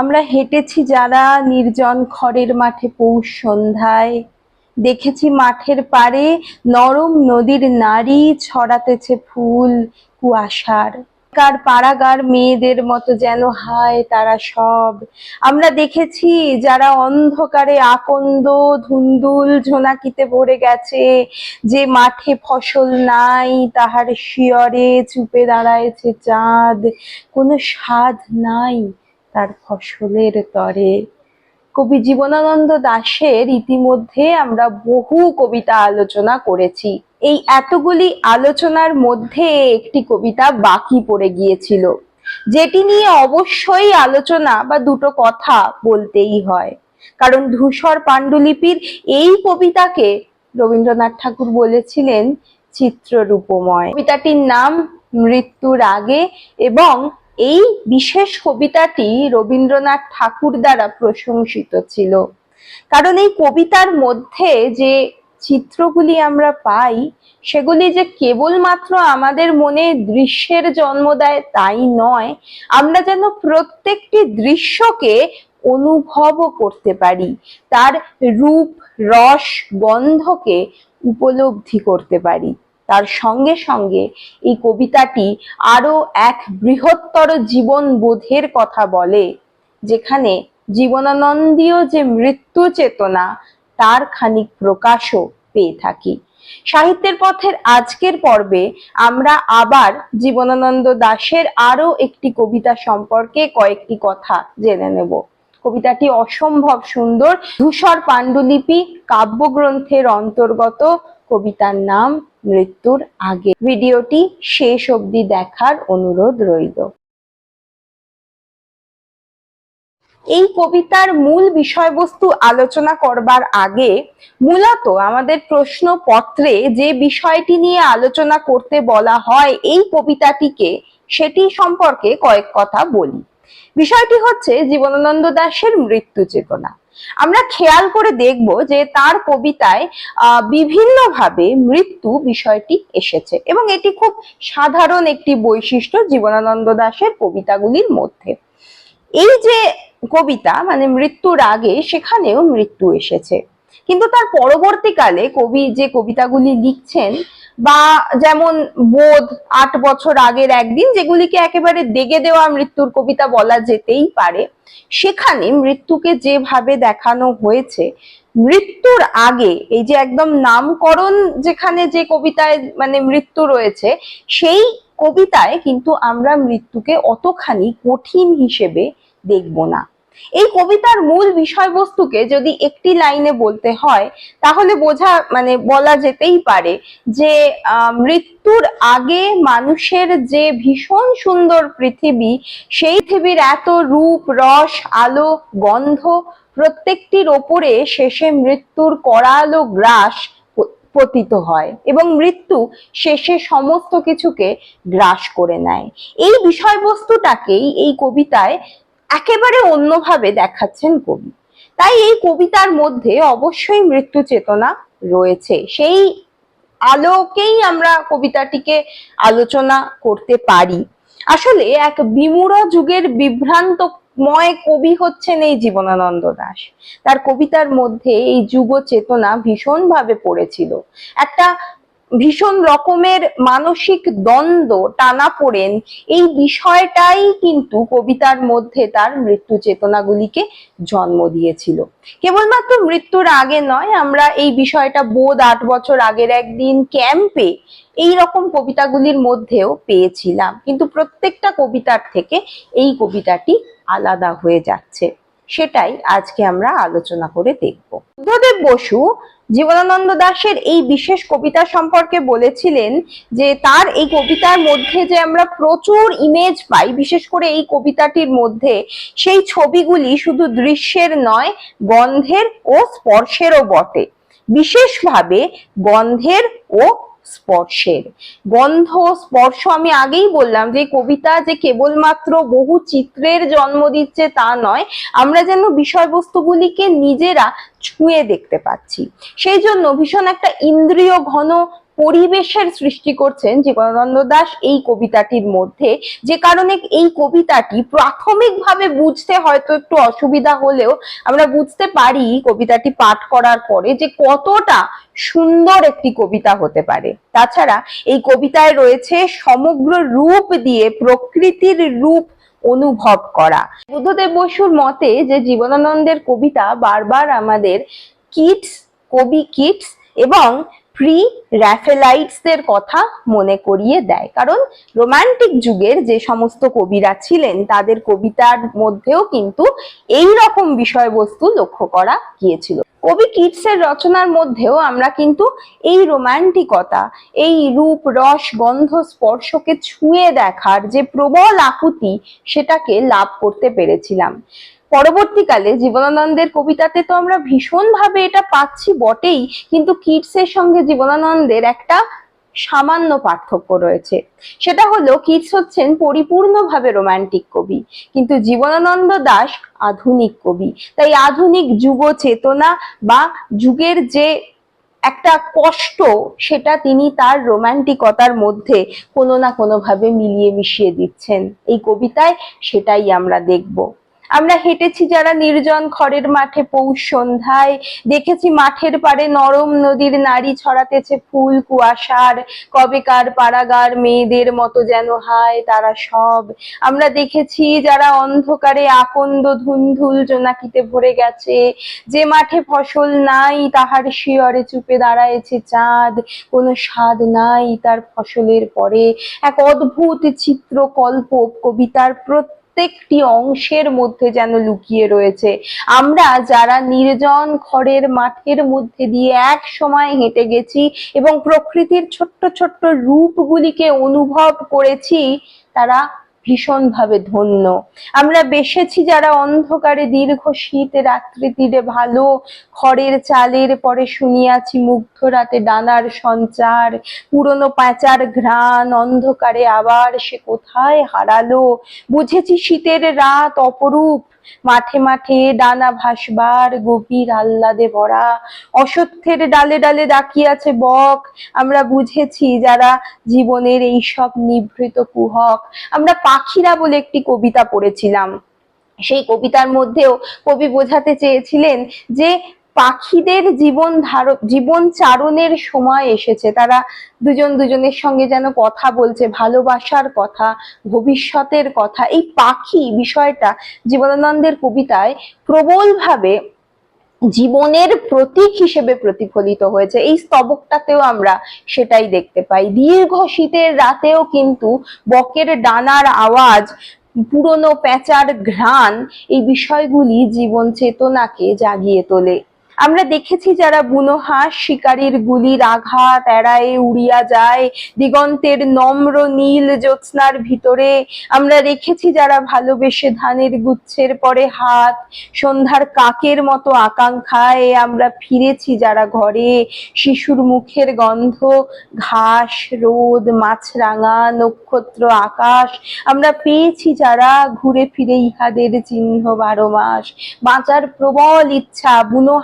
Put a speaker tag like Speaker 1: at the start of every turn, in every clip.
Speaker 1: আমরা হেঁটেছি যারা নির্জন খড়ের মাঠে পৌষ সন্ধ্যায়। দেখেছি মাঠের পাড়ে নরম নদীর নারী ছড়াতেছে ফুল, কুয়াশার। কার পাড়াগার মেয়েদের মতো যেন হায় তারা সব। আমরা দেখেছি যারা অন্ধকারে আকন্দ, ধুন্দুল ঝোনাকিতে ভরে গেছে, যে মাঠে ফসল নাই, তাহার শিয়রে চুপে দাঁড়ায়েছে চাঁদ। কোনো স্বাদ নাই। তার ফসলের তরে। কবি জীবনানন্দ দাশের ইতিমধ্যে আমরা বহু কবিতা আলোচনা করেছি। এই এতগুলি আলোচনার মধ্যে একটি কবিতা বাকি পড়ে গিয়েছিল, যেটি নিয়ে অবশ্যই আলোচনা বা দুটো কথা বলতেই হয়। কারণ ধূসর পাণ্ডুলিপির এই কবিতাকে রবীন্দ্রনাথ ঠাকুর বলেছিলেন, চিত্ররূপময়। কবিতাটির নাম মৃত্যুর আগে এবং এই বিশেষ কবিতাটি রবীন্দ্রনাথ ঠাকুর দ্বারা প্রশংসিত ছিল। কারণ এই কবিতার মধ্যে যে চিত্রগুলি আমরা পাই, সেগুলি যে কেবলমাত্র আমাদের মনে দৃশ্যের জন্ম দেয় তাই নয়, আমরা যেন প্রত্যেকটি দৃশ্যকে অনুভবও করতে পারি, তার রূপ, রস, গন্ধকে উপলব্ধি করতে পারি। তার সঙ্গে সঙ্গে এই কবিতাটি আরও এক বৃহত্তর জীবন বোধের কথা বলে, যেখানে জীবনানন্দীয় যে মৃত্যু চেতনা, তার খানিক প্রকাশও পেয়ে থাকি। সাহিত্যের পথের আজকের পর্বে আমরা আবার জীবনানন্দ দাশের আরও একটি কবিতা সম্পর্কে কয়েকটি কথা জেনে নেব। কবিতাটি অসম্ভব সুন্দর। ধূসর পাণ্ডুলিপি কাব্যগ্রন্থের অন্তর্গত। কবিতার নাম মৃত্যুর আগে ভিডিওটি শেষ অবধি দেখার অনুরোধ রইল। এই কবিতার মূল বিষয়বস্তু আলোচনা করবার আগে মূলত আমাদের প্রশ্নপত্রে যে বিষয়টি নিয়ে আলোচনা করতে বলা হয় এই কবিতাটিকে, সেটি সম্পর্কে কয়েক কথা বলি। বিষয়টি হচ্ছে জীবনানন্দ দাশের মৃত্যু চেতনা। আমরা খেয়াল করে দেখব যে তার কবিতায়, আহ, বিভিন্নভাবে মৃত্যু বিষয়টি এসেছে এবং এটি খুব সাধারণ একটি বৈশিষ্ট্য জীবনানন্দ দাশের কবিতাগুলির মধ্যে। এই যে কবিতা মানে মৃত্যুর আগে সেখানেও মৃত্যু এসেছে। কিন্তু তার পরবর্তীকালে কবি যে কবিতাগুলি লিখছেন বা যেমন বোধ আট বছর আগের একদিন যেগুলিকে একেবারে দেগে দেওয়া মৃত্যুর কবিতা বলা যেতেই পারে, সেখানে মৃত্যুকে যেভাবে দেখানো হয়েছে, মৃত্যুর আগে এই যে একদম নামকরণ যেখানে যে কবিতায় মানে মৃত্যু রয়েছে, সেই কবিতায় কিন্তু আমরা মৃত্যুকে অতখানি কঠিন হিসেবে দেখব না। এই কবিতার মূল বিষয়বস্তুকে যদি একটি লাইনে বলতে হয়, তাহলে বোঝা মানে বলা যেতেই পারে যে মৃত্যুর আগে মানুষের যে ভীষণ সুন্দর পৃথিবী, সেই পৃথিবীর এত রূপ, রস, আলো, গন্ধ প্রত্যেকটির ওপরে শেষে মৃত্যুর করালো গ্রাস পতিত হয় এবং মৃত্যু শেষে সমস্ত কিছুকে গ্রাস করে নেয়। এই বিষয়বস্তুটাকেই এই কবিতায় একেবারে অন্যভাবে দেখাচ্ছেন কবি। তাই এই কবিতার মধ্যে অবশ্যই মৃত্যু চেতনা রয়েছে। সেই আলোকেই আমরা কবিতাটিকে আলোচনা করতে পারি। আসলে এক বিমূঢ় যুগের বিভ্রান্তময় কবি হচ্ছেন এই জীবনানন্দ দাশ তার কবিতার মধ্যে এই যুগ চেতনা ভীষণভাবে পড়েছিল। একটা ভীষণ রকমের মানসিক দ্বন্দ্ব টানা পড়েন। এই বিষয়টাই কিন্তু কবিতার মধ্যে তার মৃত্যু চেতনাগুলিকে জন্ম দিয়েছিল। কেবলমাত্র মৃত্যুর আগে নয়, আমরা এই বিষয়টা বোধ আট বছর আগের একদিন ক্যাম্পে এই রকম কবিতাগুলির মধ্যেও পেয়েছিলাম। কিন্তু প্রত্যেকটা কবিতার থেকে এই কবিতাটি আলাদা হয়ে যাচ্ছে। সেটাই আজকে আমরা আলোচনা করে দেখব। বুদ্ধদেব বসু জীবনানন্দ দাশের এই বিশেষ কবিতা সম্পর্কে বলেছিলেন যে তার এই কবিতার মধ্যে যে আমরা প্রচুর ইমেজ পাই, বিশেষ করে এই কবিতাটির মধ্যে, সেই ছবিগুলি শুধু দৃশ্যের নয়, গন্ধের ও স্পর্শেরও বটে। বিশেষভাবে গন্ধের ও স্পর্শের। গন্ধ স্পর্শ আমি আগেই বললাম যে কবিতা যে কেবলমাত্র বহু চিত্রের জন্ম দিচ্ছে তা নয়, আমরা যেন বিষয়বস্তুগুলিকে নিজেরা ছুঁয়ে দেখতে পাচ্ছি। সেই জন্য ভীষণ একটা ইন্দ্রিয় ঘন পরিবেশের সৃষ্টি করছেন জীবনানন্দ দাস এই কবিতাটির মধ্যে। যে কারণে এই কবিতাটি প্রাথমিকভাবে বুঝতে হয়তো একটু অসুবিধা হলেও আমরা বুঝতে পারি কবিতাটি পাঠ করার পরে যে কতটা সুন্দর একটি কবিতা হতে পারে। তাছাড়া এই কবিতায় রয়েছে সমগ্র রূপ দিয়ে প্রকৃতির রূপ অনুভব করা। বুদ্ধদেব বসুর মতে যে জীবনানন্দের কবিতা বারবার আমাদের কিডস, কবি কিডস এবং প্রি র্যাফেলাইটসদের কথা মনে করিয়ে দেয়। কারণ রোমান্টিক যুগের যে সমস্ত কবিরা ছিলেন, তাদের কবিতার মধ্যেও কিন্তু এই রকম বিষয়বস্তু লক্ষ্য করা গিয়েছিল। কবি কিটসের রচনার মধ্যেও আমরা কিন্তু এই রোমান্টিকতা, এই রূপ, রস, গন্ধ, স্পর্শকে ছুঁয়ে দেখার যে প্রবল আকুতি, সেটাকে লাভ করতে পেরেছিলাম। পরবর্তীকালে জীবনানন্দের কবিতাতে তো আমরা ভীষণভাবে এটা পাচ্ছি বটেই, কিন্তু কিটসের সঙ্গে জীবনানন্দের একটা সামান্য পার্থক্য রয়েছে। সেটা হলো কিটস হচ্ছেন পরিপূর্ণভাবে রোমান্টিক কবি, কিন্তু জীবনানন্দ দাস আধুনিক কবি। তাই আধুনিক যুগ চেতনা বা যুগের যে একটা কষ্ট, সেটা তিনি তার রোমান্টিকতার মধ্যে কোনো না কোনোভাবে মিলিয়ে মিশিয়ে দিচ্ছেন। এই কবিতায় সেটাই আমরা দেখব। আমরা হেঁটেছি যারা নির্জন খড়ের মাঠে পৌষ সন্ধ্যায়। দেখেছি মাঠের পারে নরম নদীর নারী ছড়াতেছে ফুল, কুয়াশার। কবেকার পাড়াগার মেয়েদের মতো যেন হায় তারা সব। আমরা দেখেছি যারা অন্ধকারে আকন্দ ধুন্ধুল জোনাকিতে ভরে গেছে। যে মাঠে ফসল নাই, তাহার শিয়রে চুপে দাঁড়ায়েছে চাঁদ। কোনো স্বাদ নাই তার ফসলের পরে। এক অদ্ভুত চিত্রকল্প কবিতার প্রত্যেকটি অংশের মধ্যে যেন লুকিয়ে রয়েছে। আমরা যারা নির্জন খড়ের মাঠের মধ্যে দিয়ে এক সময় হেঁটে গেছি এবং প্রকৃতির ছোট্ট ছোট্ট রূপগুলিকে অনুভব করেছি, তারা ভীষণভাবে ধন্য। আমরা বেসেছি যারা অন্ধকারে, দীর্ঘ শীত রাত্রি তীরে ভালো, খড়ের চালের পরে শুনিয়াছি মুগ্ধ রাতে ডানার সঞ্চার, পুরনো প্যাঁচার ঘ্রাণ, অন্ধকারে আবার সে কোথায় হারালো? বুঝেছি শীতের রাত অপরূপ। মাঠে মাঠে ডানা ভাসবার গভীর আহ্লাদে ভরা। অসত্যের ডালে ডালে ডাকিয়াছে বক। আমরা বুঝেছি যারা জীবনের এই সব নিভৃত কুহক। আমরা পাখিরা বলে একটি কবিতা পড়েছিলাম। সেই কবিতার মধ্যেও কবি বোঝাতে চেয়েছিলেন যে পাখিদের জীবন ধার, জীবন চারণের সময় এসেছে। তারা দুজন দুজনের সঙ্গে যেন কথা বলছে, ভালোবাসার কথা, ভবিষ্যতের কথা। এই পাখি বিষয়টা জীবনানন্দের কবিতায় প্রবলভাবে জীবনের প্রতীক হিসেবে প্রতিফলিত হয়েছে। এই স্তবকটাতেও আমরা সেটাই দেখতে পাই। দীর্ঘ শীতের রাতেও কিন্তু বকের ডানার আওয়াজ, পুরনো প্যাঁচার ঘ্রাণ, এই বিষয়গুলি জীবন চেতনাকে জাগিয়ে তোলে। আমরা দেখেছি যারা বুনো শিকারীর গুলির আঘাত এড়ায়ে উড়িয়া যায়, দিগন্তের নম্র নীল জ্যোৎস্নার ভিতরে। আমরা রেখেছি যারা ভালোবেসে ধানের গুচ্ছের পরে হাত, সন্ধ্যার কাকের মতো আকাঙ্ক্ষায় আমরা ফিরেছি যারা ঘরে। শিশুর মুখের গন্ধ, ঘাস, রোদ, মাছরাঙা, নক্ষত্র, আকাশ। আমরা পেয়েছি যারা ঘুরে ফিরে ইহাদের চিহ্ন বারো মাস। বাঁচার প্রবল ইচ্ছা, বুনো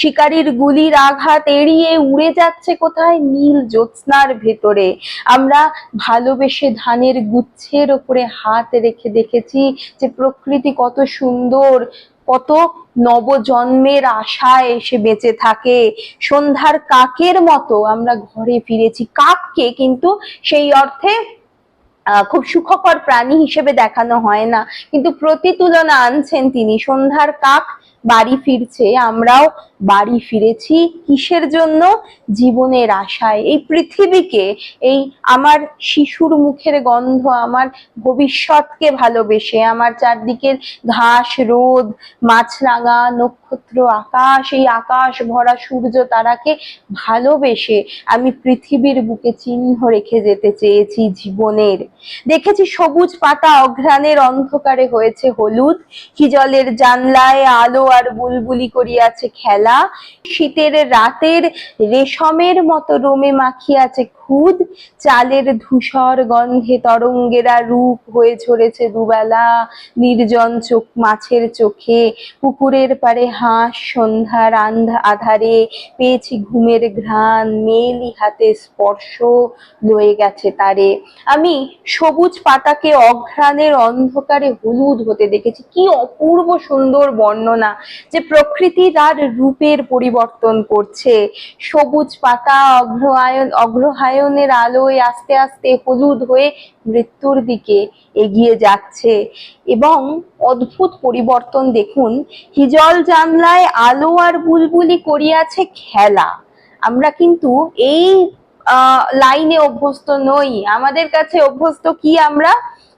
Speaker 1: শিকারীর গুলির আঘাত এড়িয়ে উড়ে যাচ্ছে কোথায়? নীল জ্যোৎস্নার ভেতরে। আমরা ভালোবেসে ধানের গুচ্ছের ওপরে হাত রেখে দেখেছি যে প্রকৃতি কত সুন্দর, কত নবজন্মের আশায় এসে বেঁচে থাকে। সন্ধ্যার কাকের মতো আমরা ঘরে ফিরেছি। কাককে কিন্তু সেই অর্থে খুব সুখকর প্রাণী হিসেবে দেখানো হয় না। কিন্তু প্রতিতুলনা আনছেন তিনি। সন্ধ্যার কাক বাড়ি ফিরছে, আমরাও বাড়ি ফিরেছি কিসের জন্য? জীবনের আশায়। এই পৃথিবীকে, এই আমার শিশুর মুখের গন্ধ, আমার ভবিষ্যৎকে ভালোবেসে, আমার চারদিকের ঘাস, রোদ মাছরাঙা নক্ষত্র নক্ষত্র, আকাশ, এই আকাশ ভরা সূর্য তারাকে ভালোবেসে আমি পৃথিবীর বুকে চিহ্ন রেখে যেতে চেয়েছি জীবনের। দেখেছি সবুজ পাতা অঘ্রাণের অন্ধকারে হয়েছে হলুদ হিজলের জানলায় আলো আর বুলবুলি করিয়াছে খেলা, শীতের রাতের রেশমের মতো রোমে মাখিয়াছে খুদ, চালের ধূসর গন্ধে তরঙ্গেরা রূপ হয়ে ঝরেছে দুবেলা। নির্জন চোখ মাছের চোখে, পুকুরের পারে হাঁস সন্ধ্যার আন্ধা আধারে পেয়েছি ঘুমের ঘ্রাণ মেলি হাতে স্পর্শ লয়ে গেছে তারে। আমি সবুজ পাতাকে অঘ্রাণের অন্ধকারে হলুদ হতে দেখেছি। কি অপূর্ব সুন্দর বর্ণনা যে প্রকৃতি তার রূপের পরিবর্তন করছে। সবুজ পাতা অগ্রহায়ণ অগ্রহায়ণের আলোয় আস্তে আস্তে হলুদ হয়ে মৃত্যুর দিকে এগিয়ে যাচ্ছে। এবং অদ্ভুত পরিবর্তন দেখুন, হিজল জানলায় আলো আর বুলবুলি করিয়াছে খেলা। আমরা কিন্তু এই লাইনে অভ্যস্ত নই। আমাদের কাছে অভ্যস্ত কি? আমরা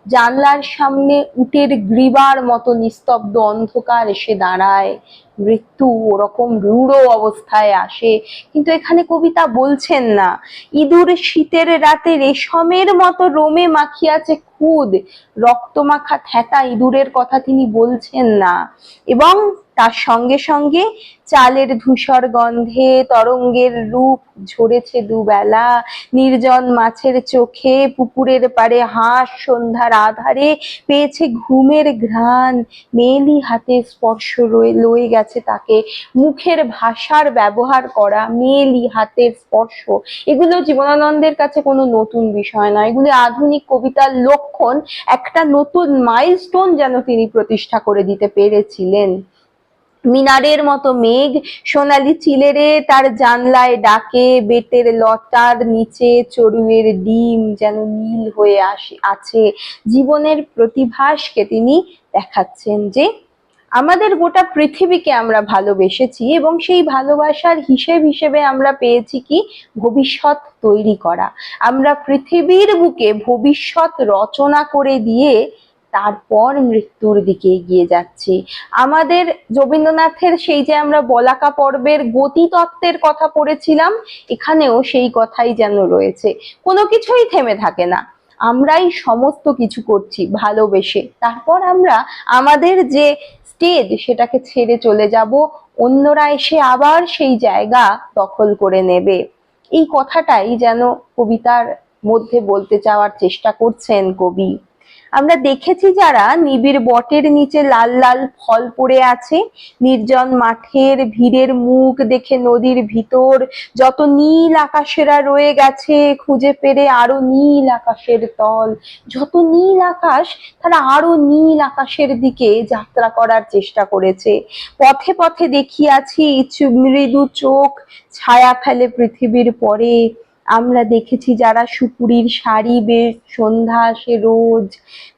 Speaker 1: জানলার সামনে উটের গ্রীবার মতো নিস্তব্ধ অন্ধকার এসে দাঁড়ায়। মৃত্যু ওরকম রূঢ় অবস্থায় আসে। কিন্তু এখানে কবিতা বলছেন না। ইঁদুর শীতের রাতে রেশমের মতো রোমে মাখিয়াছে খুদ। রক্তমাখা থ্যাতা ইঁদুরের কথা তিনি বলছেন না। এবং তার সঙ্গে সঙ্গে চালের ধূসর গন্ধে তরঙ্গের রূপ ঝরেছে দুবেলা। নির্জন মাছের চোখে পুকুরের পারে হাঁস সন্ধ্যার আধারে পেয়েছে ঘুমের ঘ্রাণ। মেলি হাতে স্পর্শ লয়ে গেছে তাকে। মুখের ভাষার ব্যবহার করা মেলি হাতের স্পর্শ। এগুলো জীবনানন্দের কাছে কোনো নতুন বিষয় নয়। এগুলো আধুনিক কবিতার লক্ষণ। একটা নতুন মাইলস্টোন যেন তিনি প্রতিষ্ঠা করে দিতে পেরেছিলেন। মিনারের মতো মেঘ। সোনালি চিলেরে তার জানলায় ডাকে, বেতের লতার নিচে চড়ুইয়ের ডিম যেন নীল হয়ে আসে, আছে। জীবনের প্রতিভাসকে তিনি দেখাচ্ছেন যে, আমাদের গোটা পৃথিবীকে আমরা ভালোবেসেছি এবং সেই ভালোবাসার হিসেব হিসেবে আমরা পেয়েছি কি? ভবিষ্যৎ তৈরি করা। আমরা পৃথিবীর বুকে ভবিষ্যৎ রচনা করে দিয়ে তারপর মৃত্যুর দিকে এগিয়ে যাচ্ছি। আমাদের রবীন্দ্রনাথের সেই যে আমরা বলাকা পর্বের গতি তত্ত্বের কথা পড়েছিলাম, এখানেও সেই কথাই যেন রয়েছে। কোনো কিছুই থেমে থাকে না। আমরাই সমস্ত কিছু করছি ভালোবেসে। তারপর আমরা আমাদের যে স্টেজ সেটাকে ছেড়ে চলে যাব, অন্যরা এসে আবার সেই জায়গা দখল করে নেবে। এই কথাটাই যেন কবিতার মধ্যে বলতে চাওয়ার চেষ্টা করছেন কবি। আমরা দেখেছি যারা নিবিড় বটের নিচে লাল লাল ফল পড়ে আছে, নির্জন মাঠের ভিড়ের মুখ দেখে নদীর ভিতর যত নীল আকাশেরা রয়ে গেছে, খুঁজে পেরে আরও নীল আকাশের তল। যত নীল আকাশ, তারা আরও নীল আকাশের দিকে যাত্রা করার চেষ্টা করেছে। পথে পথে দেখিয়াছি মৃদু চোখ ছায়া ফেলে পৃথিবীর পরে। আমরা দেখেছি যারা সুপুরির শাড়ি বেশ সন্ধ্যা আসে রোজ,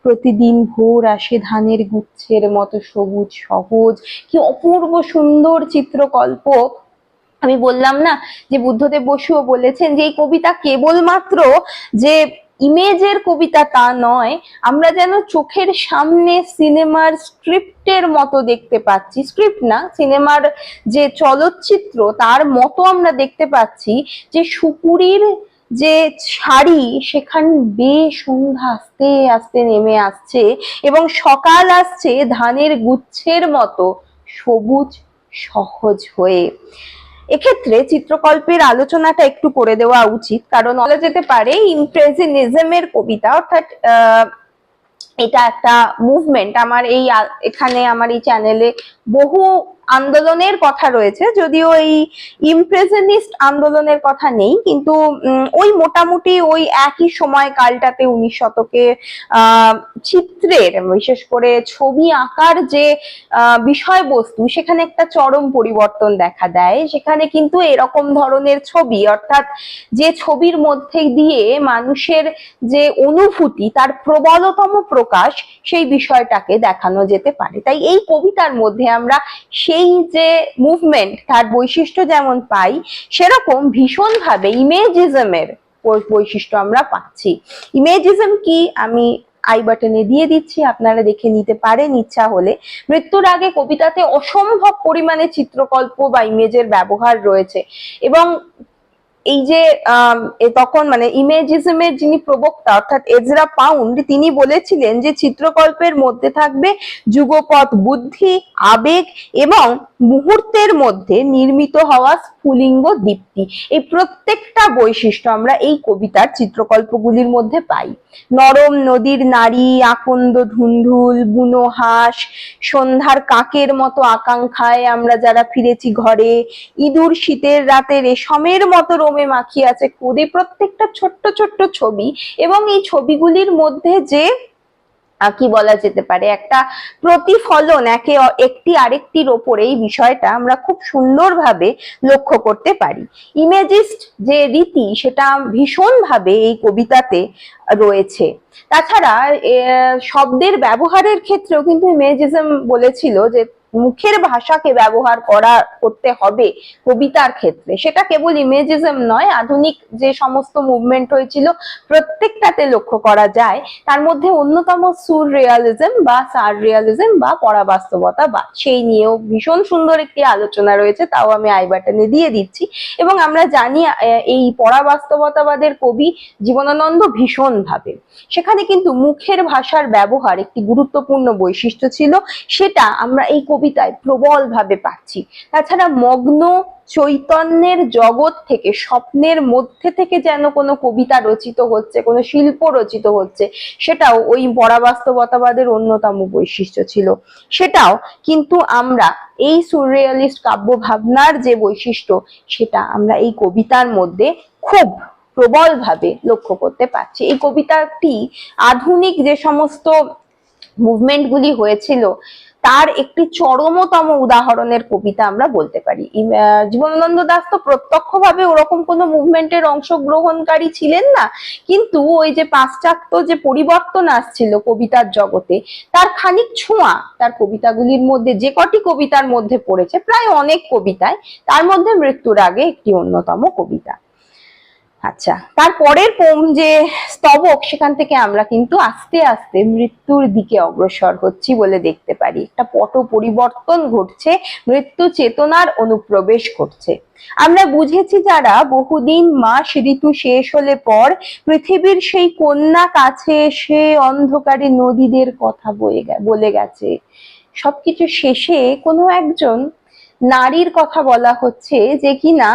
Speaker 1: প্রতিদিন ভোর আসে ধানের গুচ্ছের মতো সবুজ, সহজ, কি অপূর্ব সুন্দর চিত্রকল্প। আমি বললাম না যে বুদ্ধদেব বসুও বলেছেন যে এই কবিতা কেবলমাত্র যে ইমেজের কবিতা তা নয়, আমরা যেন চোখের সামনে সিনেমার স্ক্রিপ্টের মতো দেখতে পাচ্ছি। স্ক্রিপ্ট না, সিনেমার যে চলচ্চিত্র, তার মতো আমরা দেখতে পাচ্ছি যে সুপুরির যে শাড়ি, সেখান বেশ সন্ধ্যা আস্তে আস্তে নেমে আসছে এবং সকাল আসছে ধানের গুচ্ছের মতো সবুজ সহজ হয়ে। এক্ষেত্রে চিত্রকল্পের আলোচনাটা একটু করে দেওয়া উচিত, কারণ বলা যেতে পারে ইমপ্রেশনিজমের কবিতা, অর্থাৎ এটা একটা মুভমেন্ট আমার এই এখানে আমার এই চ্যানেলে বহু আন্দোলনের কথা রয়েছে, যদিও এই ইমপ্রেশনিস্ট আন্দোলনের কথা নেই, কিন্তু ওই মোটামুটি ওই একই সময় কালটাতে উনিশ শতকে চিত্রের, বিশেষ করে ছবি আঁকার যে বিষয়বস্তু, সেখানে একটা চরম পরিবর্তন দেখা দেয়। সেখানে কিন্তু এরকম ধরনের ছবি, অর্থাৎ যে ছবির মধ্যে দিয়ে মানুষের যে অনুভূতি, তার প্রবলতম প্রকাশ সেই বিষয়টাকে দেখানো যেতে পারে। তাই এই কবিতার মধ্যে আমরা সেই যে মুভমেন্ট তার বৈশিষ্ট্য যেমন পাই, সেরকম ভীষণভাবে ইমেজিজমের বৈশিষ্ট্য আমরা পাচ্ছি। ইমেজিজম কি? আমি আই বাটনে দিয়ে দিচ্ছি, আপনারা দেখে নিতে পারেন ইচ্ছা হলে। মৃত্যুর আগে কবিতাতে অসম্ভব পরিমাণে চিত্রকল্প বা ইমেজের ব্যবহার রয়েছে এবং এই যে তখন মানে ইমেজিজমের যিনি প্রবক্তা, অর্থাৎ এজরা পাউন্ড, তিনি বলেছিলেন যে চিত্রকল্পের মধ্যে থাকবে যুগপৎ বুদ্ধি, আবেগ এবং মুহূর্তের মধ্যে নির্মিত হওয়া স্ফুলিঙ্গ দীপ্তি। এই প্রত্যেকটা বৈশিষ্ট্য আমরা এই কবিতার চিত্রকল্পগুলির মধ্যে পাই। নরম নদীর নারী, আকন্দ ধুন্ধুল, বুনো হাঁস, সন্ধ্যার কাকের মতো আকাঙ্ক্ষায় আমরা যারা ফিরেছি ঘরে, ইঁদুর শীতের রাতে রেশমের মতো রোমে মাখিয়ে আছে খুদে প্রত্যেকটা ছোট্ট ছোট্ট ছবি এবং এই ছবিগুলির মধ্যে যে কি বলা যেতে পারে, একটা প্রতিফলন, একে একটি আরেকটির ওপরে এই বিষয়টা আমরা খুব সুন্দরভাবে লক্ষ্য করতে পারি। ইমেজিস্ট যে রীতি, সেটা ভীষণভাবে এই কবিতাতে রয়েছে। তাছাড়া শব্দের ব্যবহারের ক্ষেত্রেও কিন্তু ইমেজিজম বলেছিল যে মুখের ভাষাকে ব্যবহার করা করতে হবে কবিতার ক্ষেত্রে। সেটা কেবল ইমেজিজম নয়, আধুনিক যে সমস্ত মুভমেন্ট হয়েছিল প্রত্যেকটাতে লক্ষ্য করা যায়। তার মধ্যে অন্যতম সুর রিয়ালিজম বা সার রিয়ালিজম বা পরাবাস্তবতা বা সেই নিয়েও ভীষণ সুন্দর একটি আলোচনা রয়েছে, তাও আমি আই বাটনে দিয়ে দিচ্ছি। এবং আমরা জানি এই পরাবাস্তবতাবাদের কবি জীবনানন্দ ভীষণ ভাবে সেখানে কিন্তু মুখের ভাষার ব্যবহার একটি গুরুত্বপূর্ণ বৈশিষ্ট্য ছিল। সেটা আমরা এই কবিতায় প্রবল ভাবে পাচ্ছি। তাছাড়া মগ্ন চৈতন্যের জগৎ থেকে, স্বপ্নের মধ্যে থেকে যেন কোনো কবিতা রচিত হচ্ছে, কোনো শিল্প রচিত হচ্ছে, সেটাও ওই পরাবাস্তবতাবাদের অন্যতম বৈশিষ্ট্য ছিল। সেটাও কিন্তু আমরা এই সুররিয়ালিস্ট কাব্য ভাবনার যে বৈশিষ্ট্য, সেটা আমরা এই কবিতার মধ্যে খুব প্রবলভাবে লক্ষ্য করতে পারছি। এই কবিতাটি আধুনিক যে সমস্ত মুভমেন্টগুলি হয়েছিল তার একটি চরমতম উদাহরণের কবিতা আমরা বলতে পারি। জীবনানন্দ দাস তো প্রত্যক্ষভাবে ওরকম কোনো মুভমেন্টের অংশগ্রহণকারী ছিলেন না, কিন্তু ওই যে পাশ্চাত্য যে পরিবর্তন আসছিল কবিতার জগতে, তার খানিক ছোঁয়া তার কবিতাগুলির মধ্যে, যে কটি কবিতার মধ্যে পড়েছে, প্রায় অনেক কবিতায় তার মধ্যে মৃত্যুর আগে একটি অন্যতম কবিতা। আচ্ছা তারপরের যে স্তবক, সেখান থেকে আমরা কিন্তু আস্তে আস্তে মৃত্যুর দিকে অগ্রসর হচ্ছি বলে দেখতে পারি। একটা পট পরিবর্তন ঘটছে, মৃত্যু চেতনার অনুপ্রবেশ ঘটছে। আমরা বুঝেছি যারা বহুদিন মাস ঋতু শেষ হলে পর পৃথিবীর সেই কন্যা কাছে এসে অন্ধকারে নদীদের কথা বলে গেছে। সবকিছু শেষে কোনো একজন নারীর কথা বলা হচ্ছে যে কিনা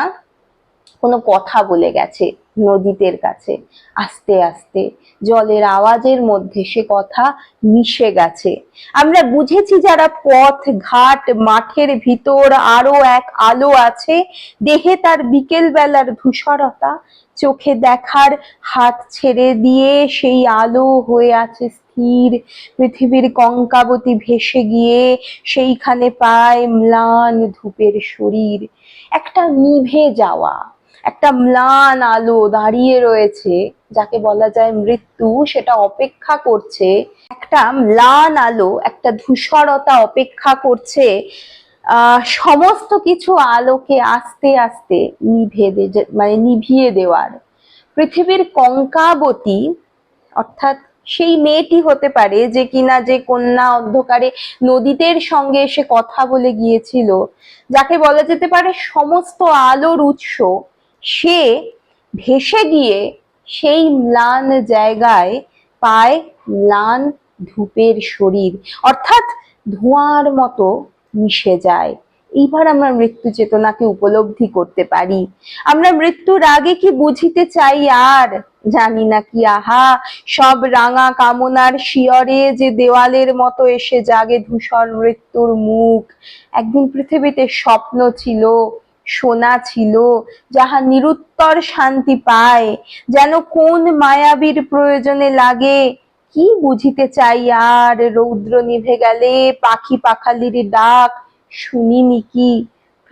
Speaker 1: কোনো কথা বলে গেছে। নদীদের কাছে। আস্তে আস্তে জলের আওয়াজের মধ্যে সে কথা মিশে গেছে। আমরা বুঝেছি যারা পথ, ঘাট, মাঠের ভিতর আরও এক আলো আছে, দেহে তার বিকেল বেলার ধূসরতা, চোখে দেখার হাত ছেড়ে দিয়ে সেই আলো হয়ে আছে স্থির। পৃথিবীর কঙ্কাবতী ভেসে গিয়ে সেইখানে পায় ম্লান ধূপের শরীর। একটা নিভে যাওয়া একটা ম্লান আলো দাঁড়িয়ে রয়েছে, যাকে বলা যায় মৃত্যু, সেটা অপেক্ষা করছে। একটা ম্লান আলো, একটা ধূসরতা অপেক্ষা করছে। সমস্ত কিছু আলোকে আস্তে আস্তে নিভে মানে নিভিয়ে দেওয়ার। পৃথিবীর কঙ্কাবতী, অর্থাৎ সেই মেয়েটি হতে পারে যে কিনা যে কন্যা অন্ধকারে নদীদের সঙ্গে এসে কথা বলে গিয়েছিল, যাকে বলা যেতে পারে সমস্ত আলোর উৎস। সে ভেসে গিয়ে সেই ম্লান জায়গায় পায় ম্লান ধূপের শরীর। অর্থাৎ ধোঁয়ার মতো মিশে যায়। এইবার আমরা মৃত্যু চেতনাকে উপলব্ধি করতে পারি। আমরা মৃত্যুর আগে কি বুঝিতে চাই আর? জানি না কি, আহা! সব রাঙা কামনার শিয়রে যে দেওয়ালের মতো এসে জাগে ধূসর মৃত্যুর মুখ। একদিন পৃথিবীতে স্বপ্ন ছিল সোনা ছিল, যাহা নিরুত্তর শান্তি পায়। যেন কোন মায়াবীর প্রয়োজনে লাগে, কি বুঝিতে চাই আর? রৌদ্র নিভে গেলে পাখি পাখালির ডাক শুনিনি কি?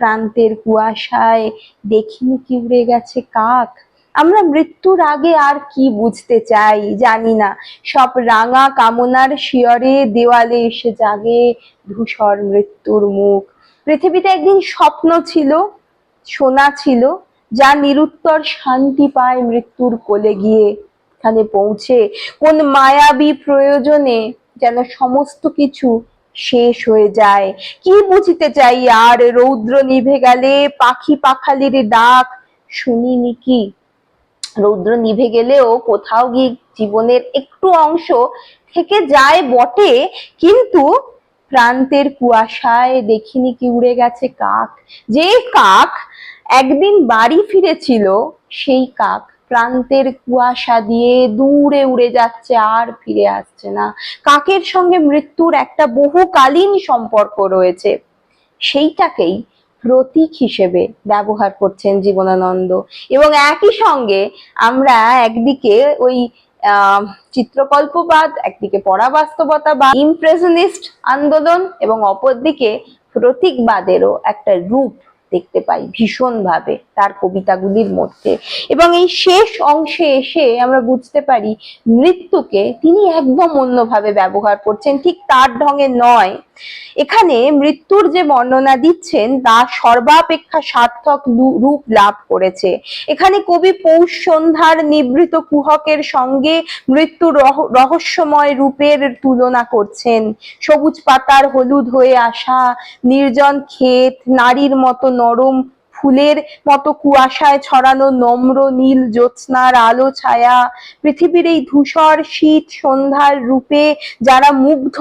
Speaker 1: প্রান্তের কুয়াশায় দেখিনি কি উড়ে গেছে কাক? আমরা মৃত্যুর আগে আর কি বুঝতে চাই? জানি না। সব রাঙা কামনার শিয়রে দেওয়ালে এসে জাগে ধূসর মৃত্যুর মুখ। পৃথিবীতে একদিন স্বপ্ন ছিল সোনা ছিল, যা নিরুত্তর শান্তি পায় মৃত্যুর কোলে গিয়ে এখানে পৌঁছে। কোন মায়াবী প্রয়োজনে যেন সমস্ত কিছু শেষ হয়ে যায়। কি বুঝিতে চাই আর রৌদ্র নিভে গেলে? পাখি পাখালির ডাক শুনিনি কি? রৌদ্র নিভে গেলেও কোথাও গিয়ে জীবনের একটু অংশ থেকে যায় বটে, কিন্তু প্রান্তের কুয়াশায় দেখিনি কি উড়ে গেছে কাক। যে কাক একদিন বাড়ি ফিরেছিল, সেই কাক প্রান্তের কুয়াশা দিয়ে দূরে উড়ে যাচ্ছে, আর ফিরে আসছে না। কাকের সঙ্গে মৃত্যুর একটা বহুকালীন সম্পর্ক রয়েছে। সেইটাকেই প্রতীক হিসেবে ব্যবহার করছেন জীবনানন্দ। এবং একই সঙ্গে আমরা একদিকে ওই চিত্রকল্পবাদ একদিকে পড়া বাস্তবতা বা ইমপ্রেশনিস্ট আন্দোলন এবং অপরদিকে প্রতীকবাদেরও একটা রূপ দেখতে পাই ভীষণভাবে তার কবিতাগুলির মধ্যে। এবং এই শেষ অংশে এসে আমরা বুঝতে পারি মৃত্যুকে তিনি একদম অন্যভাবে ব্যবহার করছেন, ঠিক তার ঢঙে নয়। এখানে মৃত্যুর যে বর্ণনা দিচ্ছেন, তা সর্বাপেক্ষা সার্থক রূপ লাভ করেছে। এখানে কবি পৌষ সন্ধ্যার নিবৃত কুহকের সঙ্গে মৃত্যু রহ- রহস্যময় রূপের তুলনা করছেন। সবুজ পাতার হলুদ হয়ে আসা, নির্জন ক্ষেত, নারীর মতো নরম ফুলের মতো কুয়াশায় ছড়ানো নম্র নীল জ্যোৎস্নার আলো ছায়া। পৃথিবীর এই ধূসর শীত সন্ধ্যার রূপে যারা মুগ্ধ,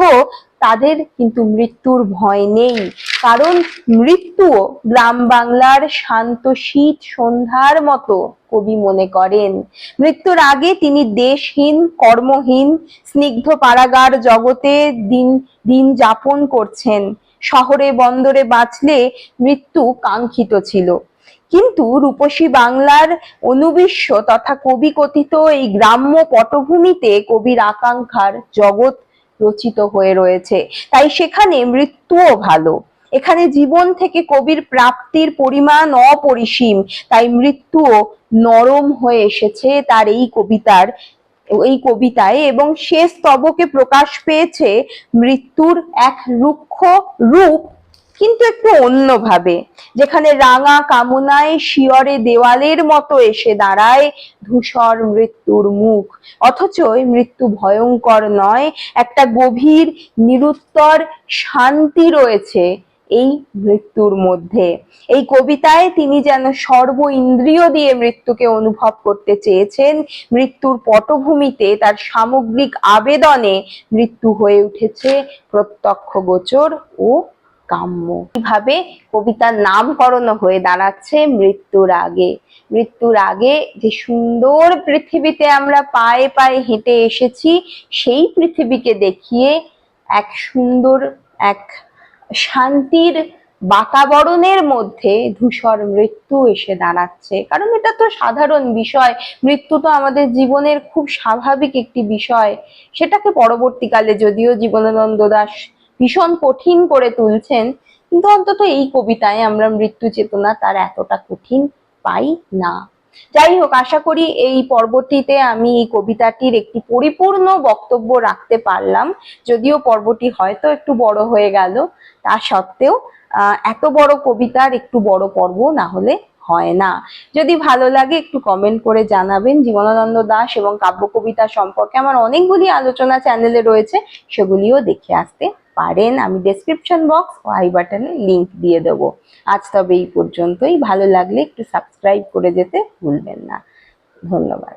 Speaker 1: তাদের কিন্তু মৃত্যুর ভয় নেই। কারণ মৃত্যুও গ্রাম বাংলার শান্ত শীত সন্ধ্যার মতো, কবি মনে করেন। মৃত্যুর আগে তিনি দেশহীন, কর্মহীন, স্নিগ্ধ পাড়াগার জগতে দিন দিন যাপন করছেন। শহরে বন্দরে বাঁচলে মৃত্যু কাঙ্ক্ষিত ছিল। কিন্তু রূপসী বাংলার অনুবিশ্ব তথা কবি কথিত এই গ্রাম্য পটভূমিতে কবির আকাঙ্ক্ষার জগৎ রচিত হয়ে রয়েছে। তাই সেখানে মৃত্যুও ভালো। এখানে জীবন থেকে কবির প্রাপ্তির পরিমাণ অপরিসীম। তাই মৃত্যুও নরম হয়ে এসেছে তার এই কবিতার এই কবিতায় এবং সে স্তবকে প্রকাশ পেয়েছে মৃত্যুর এক রুক্ষ রূপ, কিন্তু একটু অন্যভাবে। যেখানে রাঙা কামনায় শিয়রে দেওয়ালের মতো এসে দাঁড়ায় ধূসর মৃত্যুর মুখ। অথচ মৃত্যু ভয়ঙ্কর নয়, একটা গভীর, নিরুত্তর শান্তি রয়েছে। এই মৃত্যুর মধ্যে। এই কবিতায় তিনি যেন সর্ব ইন্দ্রিয় দিয়ে মৃত্যুকে অনুভব করতে চেয়েছেন, মৃত্যুর পটভূমিতে তার সামগ্রিক আবেদনে মৃত্যু হয়ে উঠেছে প্রত্যক্ষ গোচর ও কাম্য। এইভাবে কবিতার নামকরণ হয়ে দাঁড়াচ্ছে মৃত্যুর আগে। মৃত্যুর আগে যে সুন্দর পৃথিবীতে আমরা পায়ে পায়ে হেঁটে এসেছি, সেই পৃথিবীকে দেখিয়ে এক সুন্দর, এক শান্তির বাতাবরণের মধ্যে ধূসর মৃত্যু এসে দাঁড়াচ্ছে। কারণ এটা তো সাধারণ বিষয়। মৃত্যু তো আমাদের জীবনের খুব স্বাভাবিক একটি বিষয়। সেটাকে পরবর্তীকালে যদিও জীবনানন্দ দাস ভীষণ কঠিন করে তুলছেন, কিন্তু অন্তত এই কবিতায় আমরা মৃত্যু চেতনা তার এতটা কঠিন পাই না। যাই হোক, আশা করি এই পর্বটিতে আমি এই কবিতাটির একটি পরিপূর্ণ বক্তব্য রাখতে পারলাম। যদিও পর্বটি হয়তো একটু বড় হয়ে গেল, তা সত্ত্বেও এত বড় কবিতার একটু বড় পর্ব না হলে হয় না। যদি ভালো লাগে, একটু কমেন্ট করে জানাবেন। জীবনানন্দ দাস এবং কাব্য কবিতা সম্পর্কে আমার অনেকগুলি আলোচনা চ্যানেলে রয়েছে, সেগুলিও দেখে আসতে পারেন, আমি ডেসক্রিপশন বক্স ও আই বাটনে লিঙ্ক দিয়ে দেব। আজ তবে এই পর্যন্তই, ভালো লাগলে একটু সাবস্ক্রাইব করে যেতে ভুলবেন না। ধন্যবাদ।